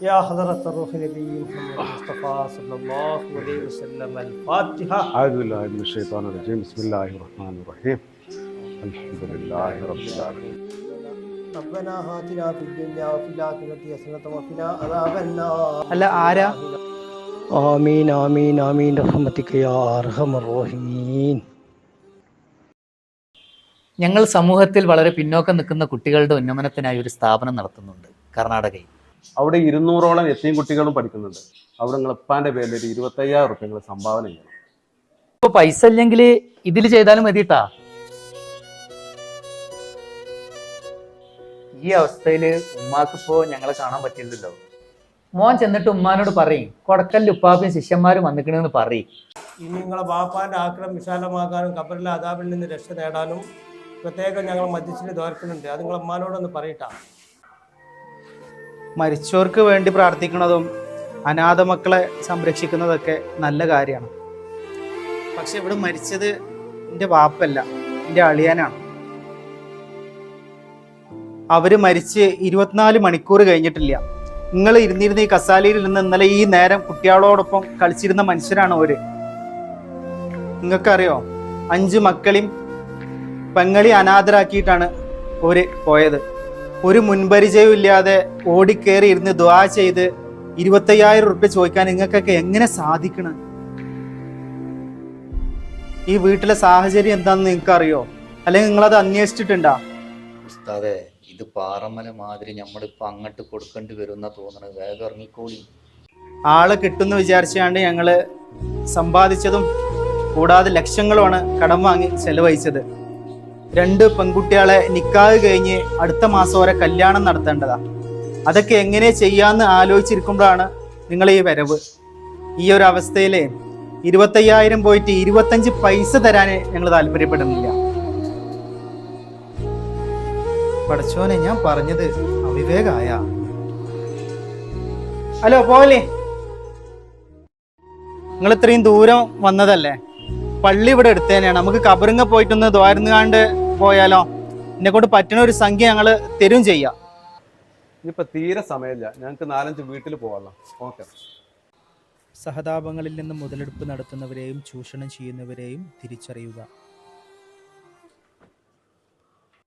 يا حضرة الروح نبي محمد المصطفى صلى الله عليه وسلم الفاتحة أعوذ بالله من الشيطان الرجيم بسم الله الرحمن الرحيم الحمد لله رب العالمين ربنا آتنا في الدنيا وفي الآخرة حسنة وقنا عذاب النار അല്ല ആരാ آمين آمين آمين رحمتك يا أرحم الراحمين ഞങ്ങൾ സമൂഹത്തിൽ വളരെ പിന്നോക്കം നിൽക്കുന്ന കുട്ടികളുടെ ഉന്നമനത്തിനായി ഒരു സ്ഥാപനം നടത്തുന്നുണ്ട് കർണാടകയിൽ അവിടെ ഇരുന്നൂറോളം എത്തിയും കുട്ടികളും പഠിക്കുന്നുണ്ട്. അവിടെ നിങ്ങൾ ഉപ്പാന്റെ പേരിൽ ഒരു ഇരുപത്തയ്യായിരം റുപ്യ നിങ്ങൾ സംഭാവന ചെയ്യണം. ഇപ്പൊ പൈസ ഇല്ലെങ്കിൽ ഇതിൽ ചെയ്താലും മതിട്ടാ? ഈ അവസ്ഥയിൽ ഉമ്മാക്കിപ്പോ ഞങ്ങളെ കാണാൻ പറ്റില്ലല്ലോ. മോൻ ചെന്നിട്ട് ഉമ്മാനോട് പറയും കൊടക്കല്ല് ഉപ്പാപ്പയും ശിഷ്യന്മാരും വന്നിക്കണെന്ന് പറയും. ഇനി നിങ്ങളെ ബാപ്പാന്റെ ആക്രം വിശാലമാക്കാനും കബറിലെ അതാബിൽ നിന്ന് രക്ഷ നേടാനും പ്രത്യേകം ഞങ്ങൾ മധ്യസ്ഥന് തോർക്കുന്നുണ്ട് അത് നിങ്ങളെ ഉമ്മാനോടൊന്ന് പറയട്ടാ. മരിച്ചവർക്ക് വേണ്ടി പ്രാർത്ഥിക്കുന്നതും അനാഥ മക്കളെ സംരക്ഷിക്കുന്നതൊക്കെ നല്ല കാര്യമാണ്. പക്ഷെ ഇവിടെ മരിച്ചത് എന്റെ വാപ്പല്ല എന്റെ അളിയനാണ്. അവർ മരിച്ച് ഇരുപത്തിനാല് മണിക്കൂർ കഴിഞ്ഞിട്ടില്ല. നിങ്ങൾ ഇരുന്നിരുന്ന ഈ കസാലയിൽ നിന്ന് ഇന്നലെ ഈ നേരം കുട്ടികളോടൊപ്പം കളിച്ചിരുന്ന മനുഷ്യരാണ് അവർ. നിങ്ങൾക്കറിയോ? അഞ്ച് മക്കളെയും പെങ്ങളി അനാഥരാക്കിയിട്ടാണ് അവർ പോയത്. ഒരു മുൻപരിചയവും ഇല്ലാതെ ഓടിക്കേറി ഇരുന്ന് ദ്വാ ചെയ്ത് ഇരുപത്തയ്യായിരം ഉറുപ്പ്യ ചോദിക്കാൻ നിങ്ങൾക്കൊക്കെ എങ്ങനെ സാധിക്കണം? ഈ വീട്ടിലെ സാഹചര്യം എന്താണെന്ന് നിങ്ങൾക്ക് അറിയോ അല്ലെങ്കിൽ നിങ്ങളത് അന്വേഷിച്ചിട്ടുണ്ടോ? ഉസ്താദേ ഇത് പാറമല മാതിരി നമ്മളിപ്പോ അങ്ങോട്ട് കൊടുക്കേണ്ടി വരുന്ന തോന്നണത് വേഗം ഇറങ്ങിക്കോളി. ആൾ കിട്ടുമെന്ന് വിചാരിച്ചാണ്ട് ഞങ്ങൾ സമ്പാദിച്ചതും കൂടാതെ ലക്ഷങ്ങളുമാണ് കടം വാങ്ങി ചെലവഴിച്ചത്. രണ്ട് പെൺകുട്ടികളെ നിക്കാഹ് കഴിഞ്ഞ് അടുത്ത മാസം വരെ കല്യാണം നടത്തേണ്ടതാ. അതൊക്കെ എങ്ങനെ ചെയ്യാന്ന് ആലോചിച്ചിരിക്കുമ്പോഴാണ് നിങ്ങൾ ഈ വരവ്. ഈ ഒരു അവസ്ഥയിൽ ഇരുപത്തയ്യായിരം പോയിട്ട് ഇരുപത്തഞ്ച് പൈസ തരാൻ ഞങ്ങൾ താല്പര്യപ്പെടുന്നില്ല. പഠിച്ചോനെ ഞാൻ പറഞ്ഞത് അവിവേകായ. ഹലോ പോലെ നിങ്ങൾ ഇത്രയും ദൂരം വന്നതല്ലേ? പള്ളി ഇവിടെ എടുത്തു തന്നെയാണ്. നമുക്ക് കബറിങ്ങ പോയിട്ടൊന്ന് ദ്വാരുന്നുകാണ്ട് പോയാലോ? എന്നെ കൊണ്ട് പറ്റുന്ന ഒരു സംഖ്യ ഞങ്ങൾ തരും ചെയ്യാം. ഇനിയിപ്പോ തീരെ സമയമില്ല. ഞങ്ങൾക്ക് നാലഞ്ച് വീട്ടിൽ പോകാം ഓക്കെ. സഹതാപങ്ങളിൽ നിന്ന് മുതലെടുപ്പ് നടത്തുന്നവരെയും ചൂഷണം ചെയ്യുന്നവരെയും തിരിച്ചറിയുക.